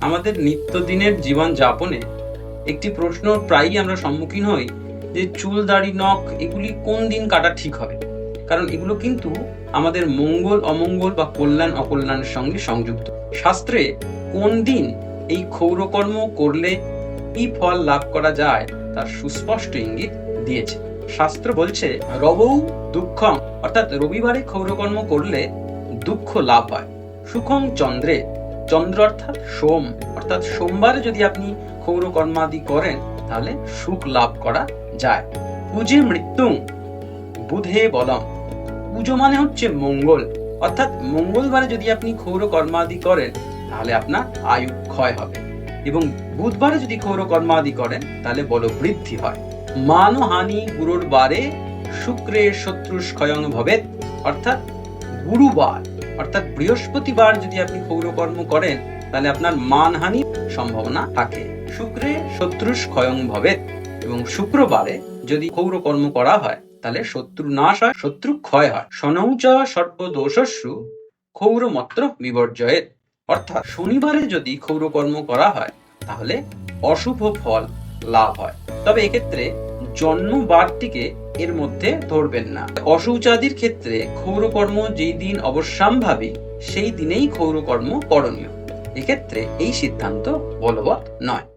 আমাদের নিত্যদিনের জীবন যাপনে একটি প্রশ্ন প্রায়ই আমরা সম্মুখীন হই যে চুল, দাড়ি, নখ এগুলি কোন দিন কাটা ঠিক হবে? কারণ এগুলো কিন্তু আমাদের মঙ্গল, অমঙ্গল বা কল্যাণ, অকল্যাণের সঙ্গে সংযুক্ত। শাস্ত্রে কোন দিন এই ক্ষৌরকর্ম করলে কি ফল লাভ করা যায় তার সুস্পষ্ট ইঙ্গিত দিয়েছে। শাস্ত্র বলছে, রবৌ দুঃখম, অর্থাৎ রবিবারে ক্ষৌরকর্ম করলে দুঃখ লাভ হয়। সুখং চন্দ্রে চন্দ্র অর্থাৎ সোম, অর্থাৎ সোমবারে যদি আপনি ক্ষৌর কর্মাদি করেন, তাহলে সুখ লাভ করা যায়। পুজে মৃত্যু, বুধে বলম। পুজো মানে হচ্ছে মঙ্গল। অর্থাৎ মঙ্গলবারে যদি আপনি ক্ষৌর কর্মাদি করেন, তাহলে আপনার আয়ু ক্ষয় হবে। এবং বুধবারে যদি ক্ষৌর কর্মাদি করেন, তাহলে বল বৃদ্ধি হয়। মান হানি গুরুর বারে শুক্রে শত্রু ক্ষয়ং ভবেত অর্থাৎ গুরুবার। অর্থাৎ বৃহস্পতিবার যদি আপনি ক্ষৌরকর্ম করেন, তাহলে আপনার মানহানির সম্ভাবনা থাকে। শুক্রে শত্রু ক্ষয়ং ভবেত এবং শুক্রবারে যদি ক্ষৌরকর্ম করা হয়, তাহলে শত্রু নাশ হয়, শত্রু ক্ষয় হয়। সনৌচ সর্প দোষস্যু ক্ষৌরমত্র বিবর্জয়েত অর্থাৎ শনিবারে যদি ক্ষৌরকর্ম করা হয়, তাহলে অশুভ ফল লাভ হয়। তবে এক্ষেত্রে জন্মবারটিকে এর মধ্যে ধরবেন না। অশৌচাদির ক্ষেত্রে ক্ষৌরকর্ম যেই দিন অবশ্যম্ভাবী, সেই দিনেই ক্ষৌরকর্ম করণীয়। এক্ষেত্রে এই সিদ্ধান্ত বলবৎ নয়।